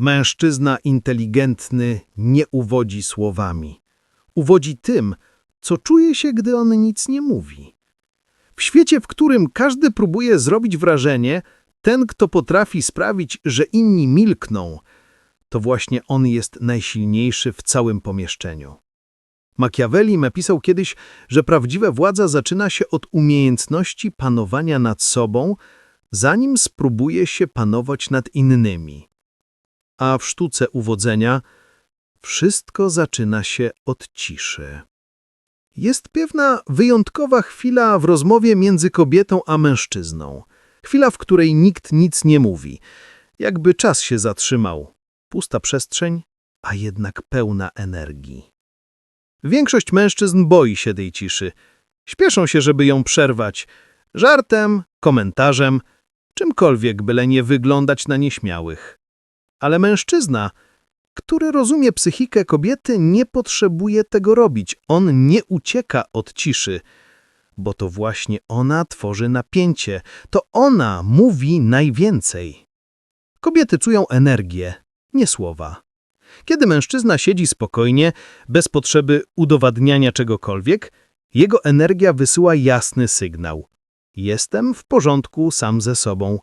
Mężczyzna inteligentny nie uwodzi słowami. Uwodzi tym, co czuje się, gdy on nic nie mówi. W świecie, w którym każdy próbuje zrobić wrażenie, ten, kto potrafi sprawić, że inni milkną, to właśnie on jest najsilniejszy w całym pomieszczeniu. Machiavelli napisał kiedyś, że prawdziwa władza zaczyna się od umiejętności panowania nad sobą, zanim spróbuje się panować nad innymi. A w sztuce uwodzenia wszystko zaczyna się od ciszy. Jest pewna wyjątkowa chwila w rozmowie między kobietą a mężczyzną. Chwila, w której nikt nic nie mówi. Jakby czas się zatrzymał. Pusta przestrzeń, a jednak pełna energii. Większość mężczyzn boi się tej ciszy. Śpieszą się, żeby ją przerwać. Żartem, komentarzem, czymkolwiek, byle nie wyglądać na nieśmiałych. Ale mężczyzna, który rozumie psychikę kobiety, nie potrzebuje tego robić. On nie ucieka od ciszy, bo to właśnie ona tworzy napięcie. To ona mówi najwięcej. Kobiety czują energię, nie słowa. Kiedy mężczyzna siedzi spokojnie, bez potrzeby udowadniania czegokolwiek, jego energia wysyła jasny sygnał. Jestem w porządku sam ze sobą.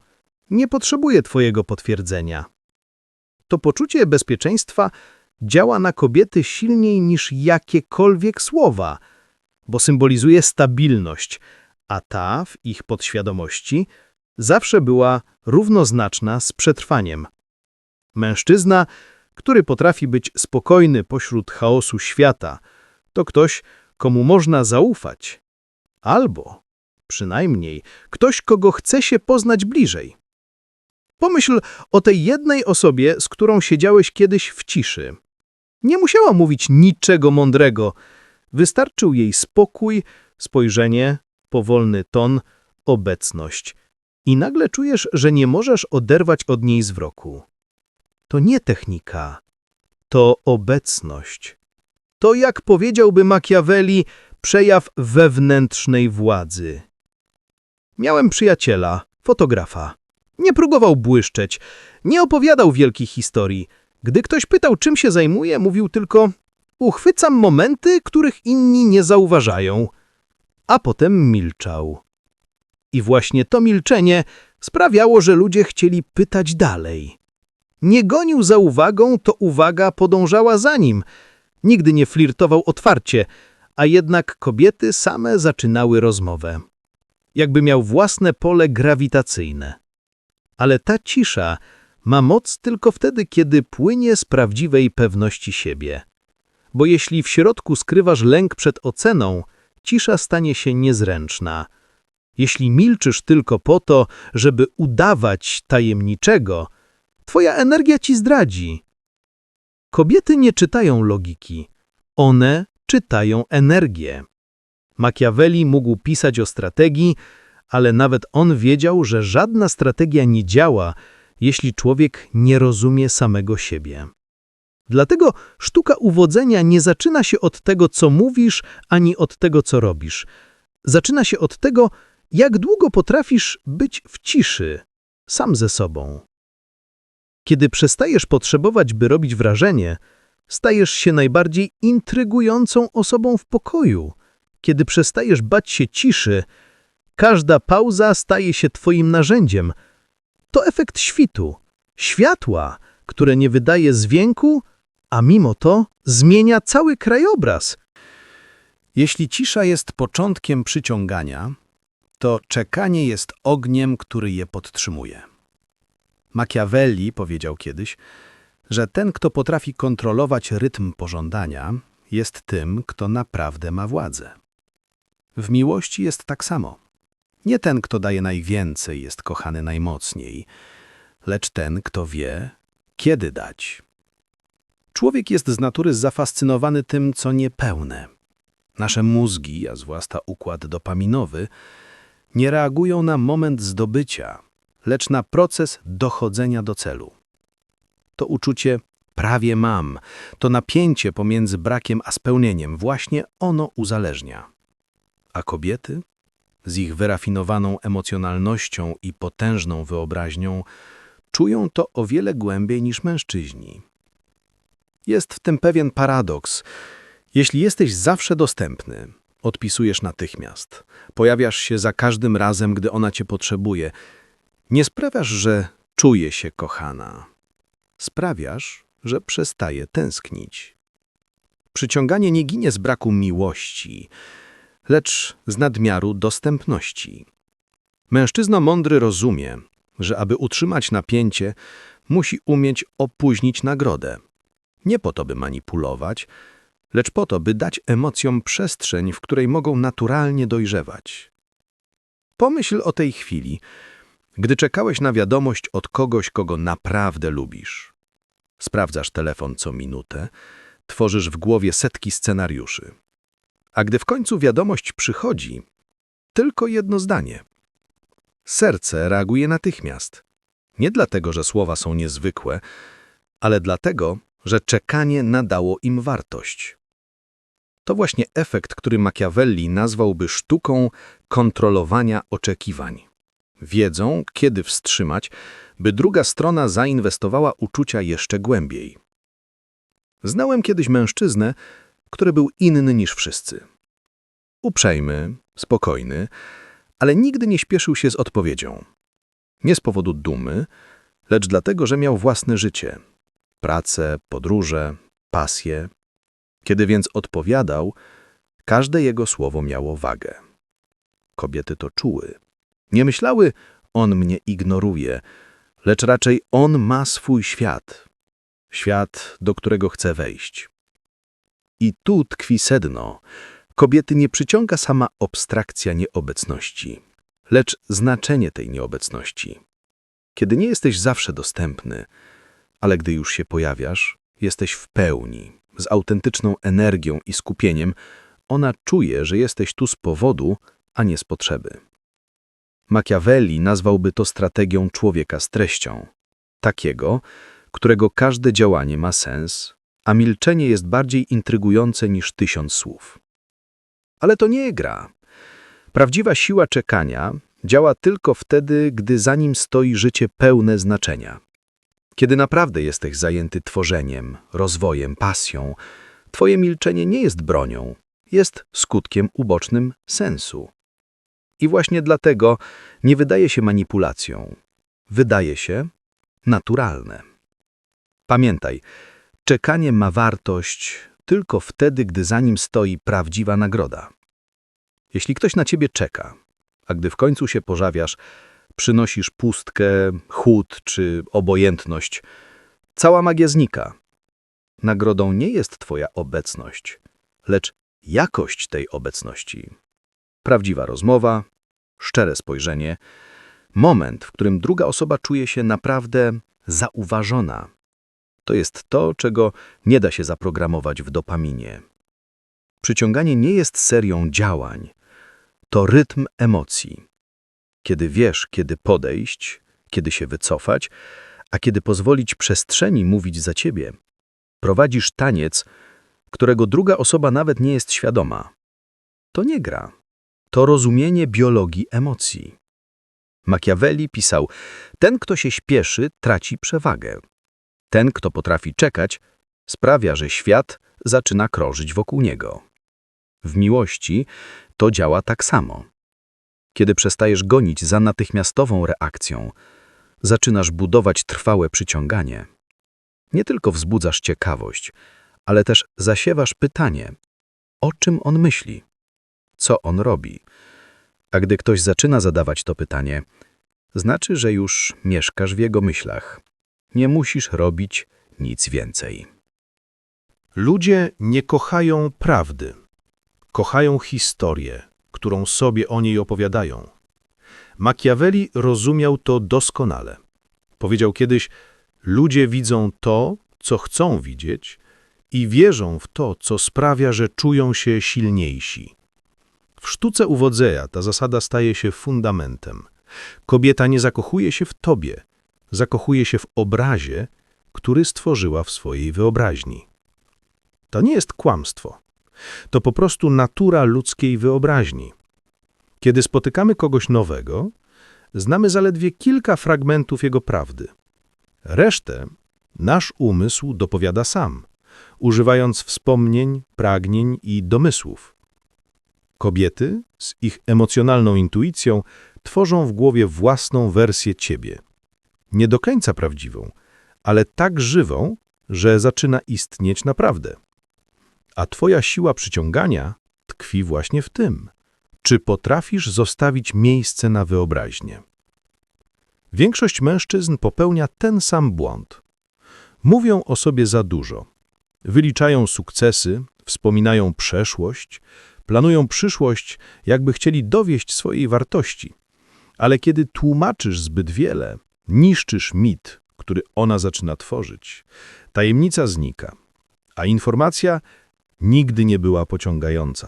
Nie potrzebuję twojego potwierdzenia. To poczucie bezpieczeństwa działa na kobiety silniej niż jakiekolwiek słowa, bo symbolizuje stabilność, a ta w ich podświadomości zawsze była równoznaczna z przetrwaniem. Mężczyzna, który potrafi być spokojny pośród chaosu świata, to ktoś, komu można zaufać, albo przynajmniej ktoś, kogo chce się poznać bliżej. Pomyśl o tej jednej osobie, z którą siedziałeś kiedyś w ciszy. Nie musiała mówić niczego mądrego. Wystarczył jej spokój, spojrzenie, powolny ton, obecność. I nagle czujesz, że nie możesz oderwać od niej wzroku. To nie technika, to obecność. To, jak powiedziałby Machiavelli, przejaw wewnętrznej władzy. Miałem przyjaciela, fotografa. Nie próbował błyszczeć, nie opowiadał wielkich historii. Gdy ktoś pytał, czym się zajmuje, mówił tylko uchwycam momenty, których inni nie zauważają. A potem milczał. I właśnie to milczenie sprawiało, że ludzie chcieli pytać dalej. Nie gonił za uwagą, to uwaga podążała za nim. Nigdy nie flirtował otwarcie, a jednak kobiety same zaczynały rozmowę. Jakby miał własne pole grawitacyjne. Ale ta cisza ma moc tylko wtedy, kiedy płynie z prawdziwej pewności siebie. Bo jeśli w środku skrywasz lęk przed oceną, cisza stanie się niezręczna. Jeśli milczysz tylko po to, żeby udawać tajemniczego, twoja energia ci zdradzi. Kobiety nie czytają logiki, one czytają energię. Machiavelli mógł pisać o strategii, ale nawet on wiedział, że żadna strategia nie działa, jeśli człowiek nie rozumie samego siebie. Dlatego sztuka uwodzenia nie zaczyna się od tego, co mówisz, ani od tego, co robisz. Zaczyna się od tego, jak długo potrafisz być w ciszy, sam ze sobą. Kiedy przestajesz potrzebować, by robić wrażenie, stajesz się najbardziej intrygującą osobą w pokoju. Kiedy przestajesz bać się ciszy, każda pauza staje się twoim narzędziem. To efekt świtu, światła, które nie wydaje dźwięku, a mimo to zmienia cały krajobraz. Jeśli cisza jest początkiem przyciągania, to czekanie jest ogniem, który je podtrzymuje. Machiavelli powiedział kiedyś, że ten, kto potrafi kontrolować rytm pożądania, jest tym, kto naprawdę ma władzę. W miłości jest tak samo. Nie ten, kto daje najwięcej, jest kochany najmocniej, lecz ten, kto wie, kiedy dać. Człowiek jest z natury zafascynowany tym, co niepełne. Nasze mózgi, a zwłaszcza układ dopaminowy, nie reagują na moment zdobycia, lecz na proces dochodzenia do celu. To uczucie prawie mam, to napięcie pomiędzy brakiem a spełnieniem, właśnie ono uzależnia. A kobiety, z ich wyrafinowaną emocjonalnością i potężną wyobraźnią, czują to o wiele głębiej niż mężczyźni. Jest w tym pewien paradoks. Jeśli jesteś zawsze dostępny, odpisujesz natychmiast. Pojawiasz się za każdym razem, gdy ona cię potrzebuje. Nie sprawiasz, że czuje się kochana. Sprawiasz, że przestaje tęsknić. Przyciąganie nie ginie z braku miłości, lecz z nadmiaru dostępności. Mężczyzna mądry rozumie, że aby utrzymać napięcie, musi umieć opóźnić nagrodę. Nie po to, by manipulować, lecz po to, by dać emocjom przestrzeń, w której mogą naturalnie dojrzewać. Pomyśl o tej chwili, gdy czekałeś na wiadomość od kogoś, kogo naprawdę lubisz. Sprawdzasz telefon co minutę, tworzysz w głowie setki scenariuszy. A gdy w końcu wiadomość przychodzi, tylko jedno zdanie. Serce reaguje natychmiast. Nie dlatego, że słowa są niezwykłe, ale dlatego, że czekanie nadało im wartość. To właśnie efekt, który Machiavelli nazwałby sztuką kontrolowania oczekiwań. Wiedzą, kiedy wstrzymać, by druga strona zainwestowała uczucia jeszcze głębiej. Znałem kiedyś mężczyznę, który był inny niż wszyscy. Uprzejmy, spokojny, ale nigdy nie śpieszył się z odpowiedzią. Nie z powodu dumy, lecz dlatego, że miał własne życie. Pracę, podróże, pasje. Kiedy więc odpowiadał, każde jego słowo miało wagę. Kobiety to czuły. Nie myślały, on mnie ignoruje, lecz raczej on ma swój świat. Świat, do którego chce wejść. I tu tkwi sedno. Kobiety nie przyciąga sama abstrakcja nieobecności, lecz znaczenie tej nieobecności. Kiedy nie jesteś zawsze dostępny, ale gdy już się pojawiasz, jesteś w pełni, z autentyczną energią i skupieniem, ona czuje, że jesteś tu z powodu, a nie z potrzeby. Machiavelli nazwałby to strategią człowieka z treścią. Takiego, którego każde działanie ma sens, a milczenie jest bardziej intrygujące niż tysiąc słów. Ale to nie gra. Prawdziwa siła czekania działa tylko wtedy, gdy za nim stoi życie pełne znaczenia. Kiedy naprawdę jesteś zajęty tworzeniem, rozwojem, pasją, twoje milczenie nie jest bronią, jest skutkiem ubocznym sensu. I właśnie dlatego nie wydaje się manipulacją. Wydaje się naturalne. Pamiętaj, czekanie ma wartość tylko wtedy, gdy za nim stoi prawdziwa nagroda. Jeśli ktoś na ciebie czeka, a gdy w końcu się pożawiasz, przynosisz pustkę, chłód czy obojętność, cała magia znika. Nagrodą nie jest twoja obecność, lecz jakość tej obecności. Prawdziwa rozmowa, szczere spojrzenie, moment, w którym druga osoba czuje się naprawdę zauważona. To jest to, czego nie da się zaprogramować w dopaminie. Przyciąganie nie jest serią działań, to rytm emocji. Kiedy wiesz, kiedy podejść, kiedy się wycofać, a kiedy pozwolić przestrzeni mówić za ciebie, prowadzisz taniec, którego druga osoba nawet nie jest świadoma. To nie gra. To rozumienie biologii emocji. Machiavelli pisał, ten, kto się śpieszy, traci przewagę. Ten, kto potrafi czekać, sprawia, że świat zaczyna krążyć wokół niego. W miłości to działa tak samo. Kiedy przestajesz gonić za natychmiastową reakcją, zaczynasz budować trwałe przyciąganie. Nie tylko wzbudzasz ciekawość, ale też zasiewasz pytanie, o czym on myśli, co on robi. A gdy ktoś zaczyna zadawać to pytanie, znaczy, że już mieszkasz w jego myślach. Nie musisz robić nic więcej. Ludzie nie kochają prawdy. Kochają historię, którą sobie o niej opowiadają. Machiavelli rozumiał to doskonale. Powiedział kiedyś, ludzie widzą to, co chcą widzieć i wierzą w to, co sprawia, że czują się silniejsi. W sztuce uwodzenia ta zasada staje się fundamentem. Kobieta nie zakochuje się w tobie, zakochuje się w obrazie, który stworzyła w swojej wyobraźni. To nie jest kłamstwo. To po prostu natura ludzkiej wyobraźni. Kiedy spotykamy kogoś nowego, znamy zaledwie kilka fragmentów jego prawdy. Resztę nasz umysł dopowiada sam, używając wspomnień, pragnień i domysłów. Kobiety z ich emocjonalną intuicją tworzą w głowie własną wersję ciebie. Nie do końca prawdziwą, ale tak żywą, że zaczyna istnieć naprawdę. A twoja siła przyciągania tkwi właśnie w tym, czy potrafisz zostawić miejsce na wyobraźnię. Większość mężczyzn popełnia ten sam błąd. Mówią o sobie za dużo. Wyliczają sukcesy, wspominają przeszłość, planują przyszłość, jakby chcieli dowieść swojej wartości. Ale kiedy tłumaczysz zbyt wiele, niszczysz mit, który ona zaczyna tworzyć. Tajemnica znika, a informacja nigdy nie była pociągająca.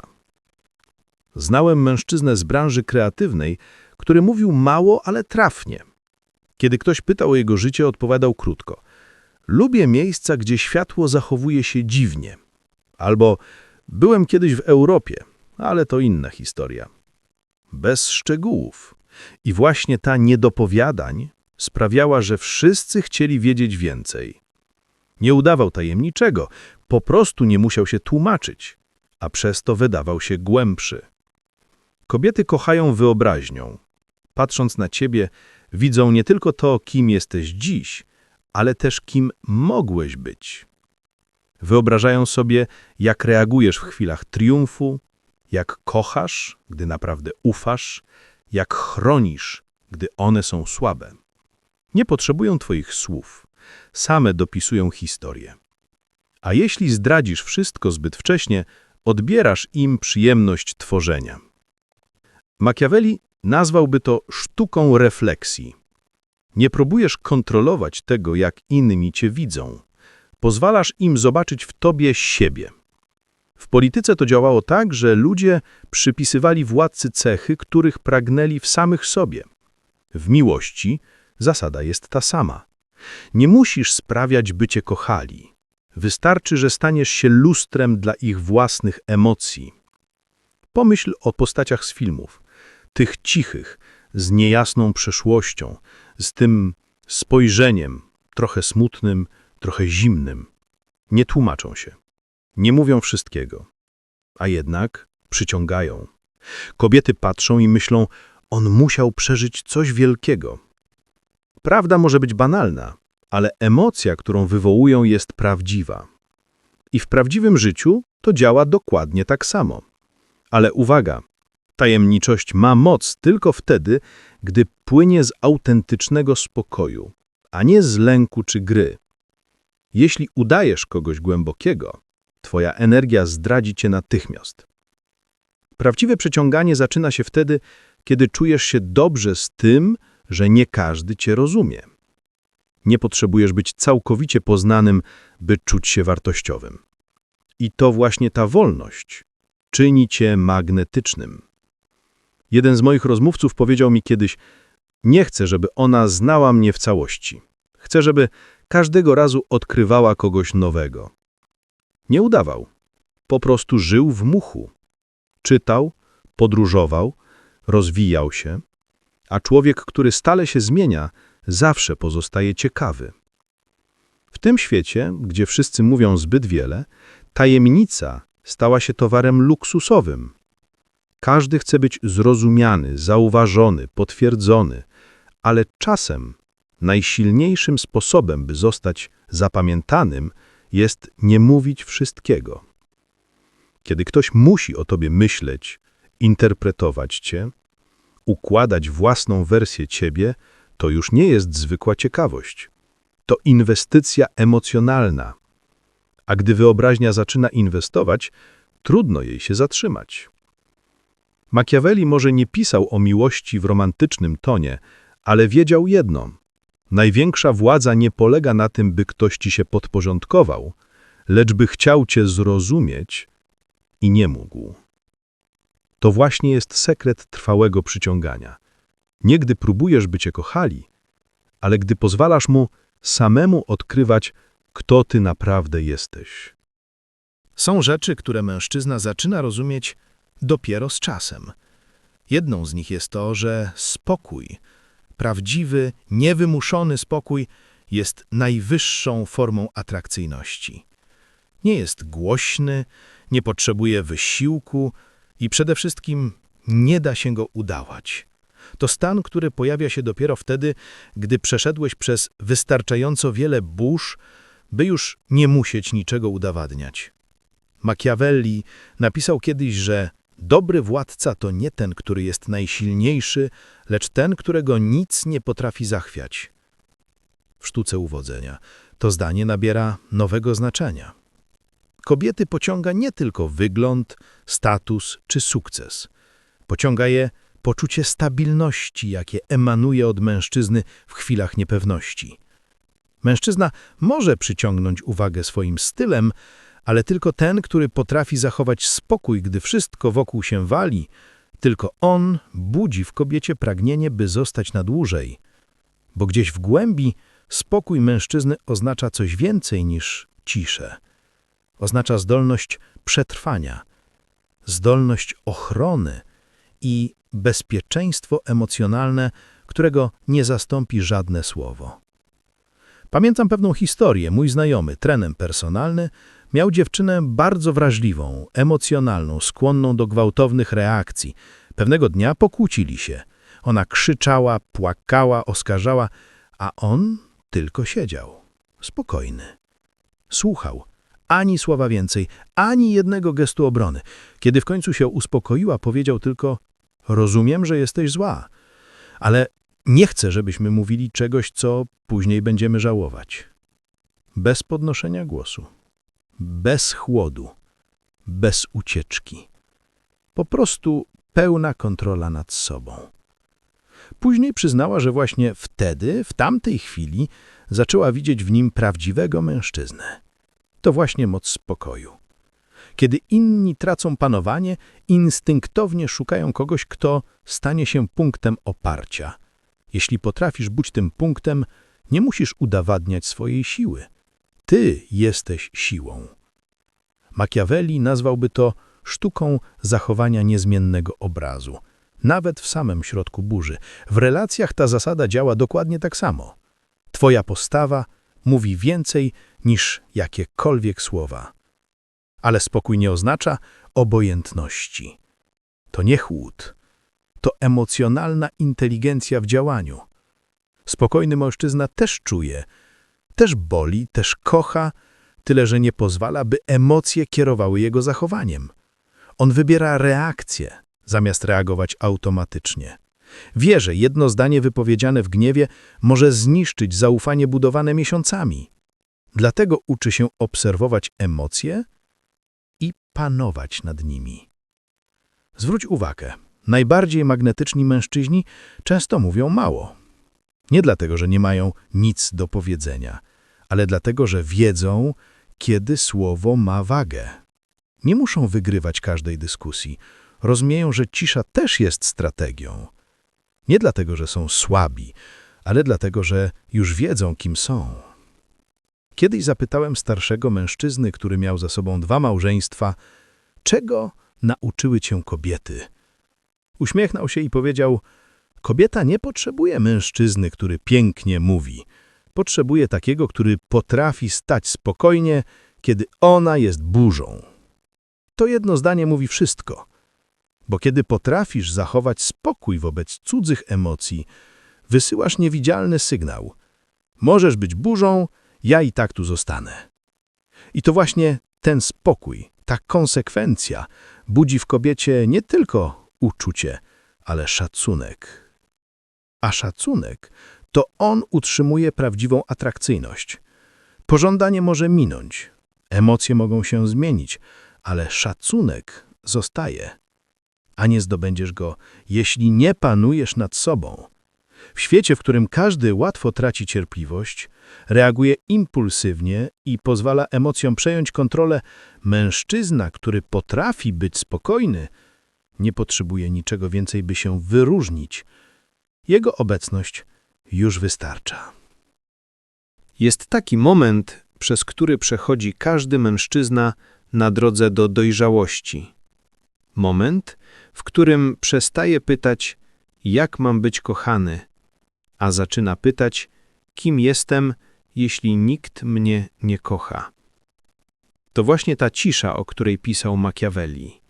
Znałem mężczyznę z branży kreatywnej, który mówił mało, ale trafnie. Kiedy ktoś pytał o jego życie, odpowiadał krótko. Lubię miejsca, gdzie światło zachowuje się dziwnie. Albo byłem kiedyś w Europie, ale to inna historia. Bez szczegółów. I właśnie ta niedopowiadań sprawiała, że wszyscy chcieli wiedzieć więcej. Nie udawał tajemniczego, po prostu nie musiał się tłumaczyć, a przez to wydawał się głębszy. Kobiety kochają wyobraźnią. Patrząc na ciebie, widzą nie tylko to, kim jesteś dziś, ale też kim mogłeś być. Wyobrażają sobie, jak reagujesz w chwilach triumfu, jak kochasz, gdy naprawdę ufasz, jak chronisz, gdy one są słabe. Nie potrzebują twoich słów, same dopisują historię. A jeśli zdradzisz wszystko zbyt wcześnie, odbierasz im przyjemność tworzenia. Machiavelli nazwałby to sztuką refleksji. Nie próbujesz kontrolować tego, jak inni cię widzą. Pozwalasz im zobaczyć w tobie siebie. W polityce to działało tak, że ludzie przypisywali władcy cechy, których pragnęli w samych sobie. W miłości zasada jest ta sama. Nie musisz sprawiać, by cię kochali. Wystarczy, że staniesz się lustrem dla ich własnych emocji. Pomyśl o postaciach z filmów, tych cichych, z niejasną przeszłością, z tym spojrzeniem, trochę smutnym, trochę zimnym. Nie tłumaczą się. Nie mówią wszystkiego. A jednak przyciągają. Kobiety patrzą i myślą, on musiał przeżyć coś wielkiego. Prawda może być banalna, ale emocja, którą wywołują, jest prawdziwa. I w prawdziwym życiu to działa dokładnie tak samo. Ale uwaga, tajemniczość ma moc tylko wtedy, gdy płynie z autentycznego spokoju, a nie z lęku czy gry. Jeśli udajesz kogoś głębokiego, twoja energia zdradzi cię natychmiast. Prawdziwe przyciąganie zaczyna się wtedy, kiedy czujesz się dobrze z tym, że nie każdy cię rozumie. Nie potrzebujesz być całkowicie poznanym, by czuć się wartościowym. I to właśnie ta wolność czyni cię magnetycznym. Jeden z moich rozmówców powiedział mi kiedyś, nie chcę, żeby ona znała mnie w całości. Chcę, żeby każdego razu odkrywała kogoś nowego. Nie udawał. Po prostu żył w muchu. Czytał, podróżował, rozwijał się, a człowiek, który stale się zmienia, zawsze pozostaje ciekawy. W tym świecie, gdzie wszyscy mówią zbyt wiele, tajemnica stała się towarem luksusowym. Każdy chce być zrozumiany, zauważony, potwierdzony, ale czasem najsilniejszym sposobem, by zostać zapamiętanym, jest nie mówić wszystkiego. Kiedy ktoś musi o tobie myśleć, interpretować cię, układać własną wersję ciebie, to już nie jest zwykła ciekawość. To inwestycja emocjonalna. A gdy wyobraźnia zaczyna inwestować, trudno jej się zatrzymać. Machiavelli może nie pisał o miłości w romantycznym tonie, ale wiedział jedno. Największa władza nie polega na tym, by ktoś ci się podporządkował, lecz by chciał cię zrozumieć i nie mógł. To właśnie jest sekret trwałego przyciągania. Nie gdy próbujesz, by cię kochali, ale gdy pozwalasz mu samemu odkrywać, kto ty naprawdę jesteś. Są rzeczy, które mężczyzna zaczyna rozumieć dopiero z czasem. Jedną z nich jest to, że spokój, prawdziwy, niewymuszony spokój jest najwyższą formą atrakcyjności. Nie jest głośny, nie potrzebuje wysiłku i przede wszystkim nie da się go udawać. To stan, który pojawia się dopiero wtedy, gdy przeszedłeś przez wystarczająco wiele burz, by już nie musieć niczego udowadniać. Machiavelli napisał kiedyś, że dobry władca to nie ten, który jest najsilniejszy, lecz ten, którego nic nie potrafi zachwiać. W sztuce uwodzenia to zdanie nabiera nowego znaczenia. Kobiety pociąga nie tylko wygląd, status czy sukces. Pociąga je poczucie stabilności, jakie emanuje od mężczyzny w chwilach niepewności. Mężczyzna może przyciągnąć uwagę swoim stylem, ale tylko ten, który potrafi zachować spokój, gdy wszystko wokół się wali, tylko on budzi w kobiecie pragnienie, by zostać na dłużej. Bo gdzieś w głębi spokój mężczyzny oznacza coś więcej niż ciszę. Oznacza zdolność przetrwania, zdolność ochrony i bezpieczeństwo emocjonalne, którego nie zastąpi żadne słowo. Pamiętam pewną historię. Mój znajomy, trener personalny, miał dziewczynę bardzo wrażliwą, emocjonalną, skłonną do gwałtownych reakcji. Pewnego dnia pokłócili się. Ona krzyczała, płakała, oskarżała, a on tylko siedział, spokojny. Słuchał, ani słowa więcej, ani jednego gestu obrony. Kiedy w końcu się uspokoiła, powiedział tylko: Rozumiem, że jesteś zła, ale nie chcę, żebyśmy mówili czegoś, co później będziemy żałować. Bez podnoszenia głosu, bez chłodu, bez ucieczki. Po prostu pełna kontrola nad sobą. Później przyznała, że właśnie wtedy, w tamtej chwili, zaczęła widzieć w nim prawdziwego mężczyznę. To właśnie moc spokoju. Kiedy inni tracą panowanie, instynktownie szukają kogoś, kto stanie się punktem oparcia. Jeśli potrafisz być tym punktem, nie musisz udowadniać swojej siły. Ty jesteś siłą. Machiavelli nazwałby to sztuką zachowania niezmiennego obrazu. Nawet w samym środku burzy. W relacjach ta zasada działa dokładnie tak samo. Twoja postawa mówi więcej niż jakiekolwiek słowa. Ale spokój nie oznacza obojętności. To nie chłód. To emocjonalna inteligencja w działaniu. Spokojny mężczyzna też czuje, też boli, też kocha, tyle że nie pozwala, by emocje kierowały jego zachowaniem. On wybiera reakcję, zamiast reagować automatycznie. Wie, że jedno zdanie wypowiedziane w gniewie może zniszczyć zaufanie budowane miesiącami. Dlatego uczy się obserwować emocje i panować nad nimi. Zwróć uwagę, najbardziej magnetyczni mężczyźni często mówią mało. Nie dlatego, że nie mają nic do powiedzenia, ale dlatego, że wiedzą, kiedy słowo ma wagę. Nie muszą wygrywać każdej dyskusji. Rozumieją, że cisza też jest strategią. Nie dlatego, że są słabi, ale dlatego, że już wiedzą, kim są. Kiedyś zapytałem starszego mężczyzny, który miał za sobą dwa małżeństwa, czego nauczyły cię kobiety? Uśmiechnął się i powiedział, kobieta nie potrzebuje mężczyzny, który pięknie mówi. Potrzebuje takiego, który potrafi stać spokojnie, kiedy ona jest burzą. To jedno zdanie mówi wszystko. Bo kiedy potrafisz zachować spokój wobec cudzych emocji, wysyłasz niewidzialny sygnał. Możesz być burzą, ja i tak tu zostanę. I to właśnie ten spokój, ta konsekwencja budzi w kobiecie nie tylko uczucie, ale szacunek. A szacunek to on utrzymuje prawdziwą atrakcyjność. Pożądanie może minąć, emocje mogą się zmienić, ale szacunek zostaje. A nie zdobędziesz go, jeśli nie panujesz nad sobą. W świecie, w którym każdy łatwo traci cierpliwość, reaguje impulsywnie i pozwala emocjom przejąć kontrolę, mężczyzna, który potrafi być spokojny, nie potrzebuje niczego więcej, by się wyróżnić. Jego obecność już wystarcza. Jest taki moment, przez który przechodzi każdy mężczyzna na drodze do dojrzałości. Moment, w którym przestaje pytać, jak mam być kochany, a zaczyna pytać, kim jestem jeśli nikt mnie nie kocha. To właśnie ta cisza, o której pisał Machiavelli.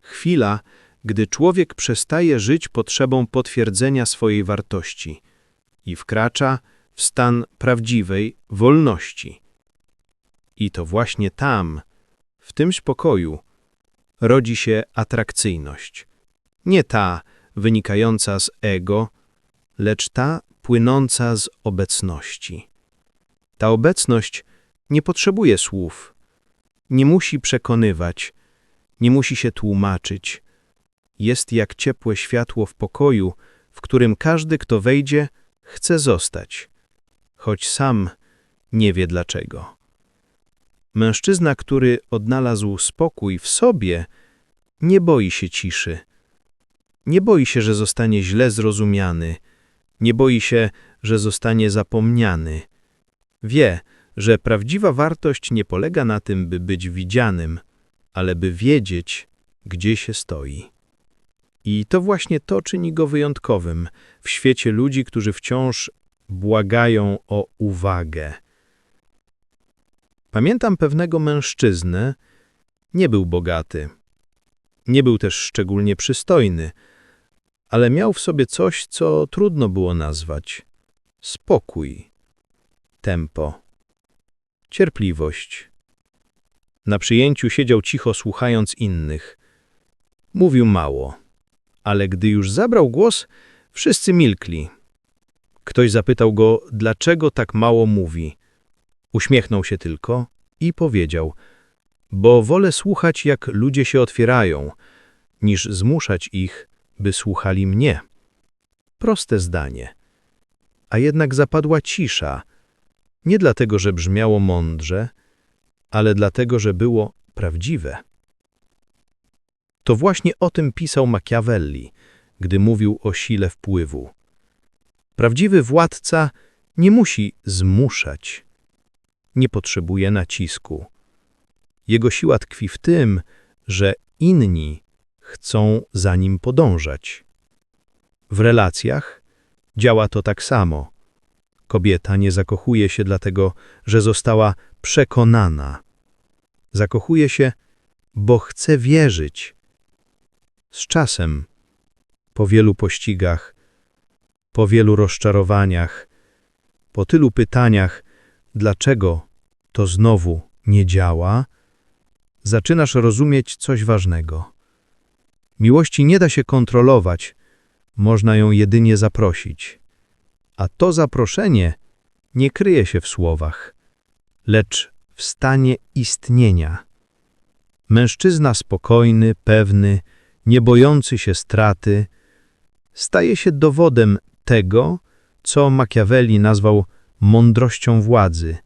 Chwila, gdy człowiek przestaje żyć potrzebą potwierdzenia swojej wartości i wkracza w stan prawdziwej wolności. I to właśnie tam, w tym spokoju, rodzi się atrakcyjność. Nie ta wynikająca z ego, lecz ta płynąca z obecności. Ta obecność nie potrzebuje słów, nie musi przekonywać, nie musi się tłumaczyć. Jest jak ciepłe światło w pokoju, w którym każdy, kto wejdzie, chce zostać, choć sam nie wie dlaczego. Mężczyzna, który odnalazł spokój w sobie, nie boi się ciszy. Nie boi się, że zostanie źle zrozumiany. Nie boi się, że zostanie zapomniany. Wie, że prawdziwa wartość nie polega na tym, by być widzianym, ale by wiedzieć, gdzie się stoi. I to właśnie to czyni go wyjątkowym w świecie ludzi, którzy wciąż błagają o uwagę. Pamiętam pewnego mężczyznę, nie był bogaty, nie był też szczególnie przystojny, ale miał w sobie coś, co trudno było nazwać. Spokój, tempo, cierpliwość. Na przyjęciu siedział cicho słuchając innych. Mówił mało, ale gdy już zabrał głos, wszyscy milkli. Ktoś zapytał go, dlaczego tak mało mówi. Uśmiechnął się tylko i powiedział, bo wolę słuchać, jak ludzie się otwierają, niż zmuszać ich, by słuchali mnie. Proste zdanie. A jednak zapadła cisza, nie dlatego, że brzmiało mądrze, ale dlatego, że było prawdziwe. To właśnie o tym pisał Machiavelli, gdy mówił o sile wpływu. Prawdziwy władca nie musi zmuszać, nie potrzebuje nacisku. Jego siła tkwi w tym, że inni chcą za nim podążać. W relacjach działa to tak samo. Kobieta nie zakochuje się dlatego, że została przekonana. Zakochuje się, bo chce wierzyć. Z czasem, po wielu pościgach, po wielu rozczarowaniach, po tylu pytaniach, dlaczego to znowu nie działa, zaczynasz rozumieć coś ważnego. Miłości nie da się kontrolować, można ją jedynie zaprosić. A to zaproszenie nie kryje się w słowach, lecz w stanie istnienia. Mężczyzna spokojny, pewny, nie bojący się straty, staje się dowodem tego, co Machiavelli nazwał mądrością władzy.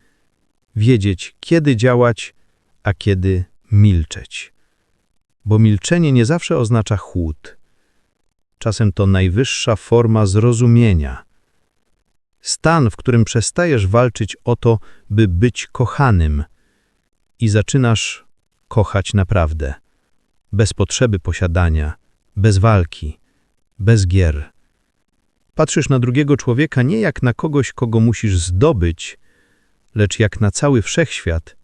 Wiedzieć, kiedy działać, a kiedy milczeć. Bo milczenie nie zawsze oznacza chłód. Czasem to najwyższa forma zrozumienia. Stan, w którym przestajesz walczyć o to, by być kochanym i zaczynasz kochać naprawdę. Bez potrzeby posiadania, bez walki, bez gier. Patrzysz na drugiego człowieka nie jak na kogoś, kogo musisz zdobyć, lecz jak na cały wszechświat,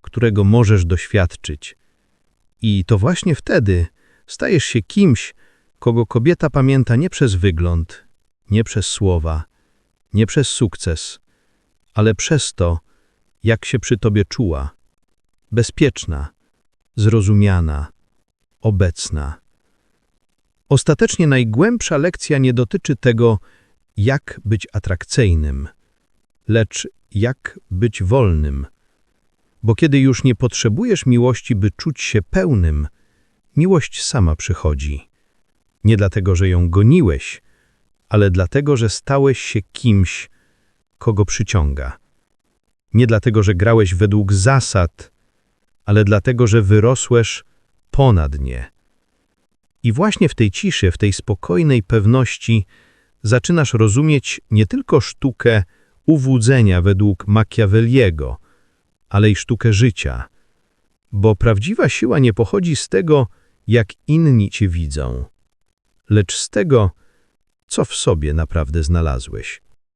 którego możesz doświadczyć. I to właśnie wtedy stajesz się kimś, kogo kobieta pamięta nie przez wygląd, nie przez słowa, nie przez sukces, ale przez to, jak się przy tobie czuła. Bezpieczna, zrozumiana, obecna. Ostatecznie najgłębsza lekcja nie dotyczy tego, jak być atrakcyjnym, lecz jak być wolnym. Bo kiedy już nie potrzebujesz miłości, by czuć się pełnym, miłość sama przychodzi. Nie dlatego, że ją goniłeś, ale dlatego, że stałeś się kimś, kogo przyciąga. Nie dlatego, że grałeś według zasad, ale dlatego, że wyrosłeś ponad nie. I właśnie w tej ciszy, w tej spokojnej pewności zaczynasz rozumieć nie tylko sztukę uwudzenia według Machiavelliego, ale i sztukę życia, bo prawdziwa siła nie pochodzi z tego, jak inni cię widzą, lecz z tego, co w sobie naprawdę znalazłeś.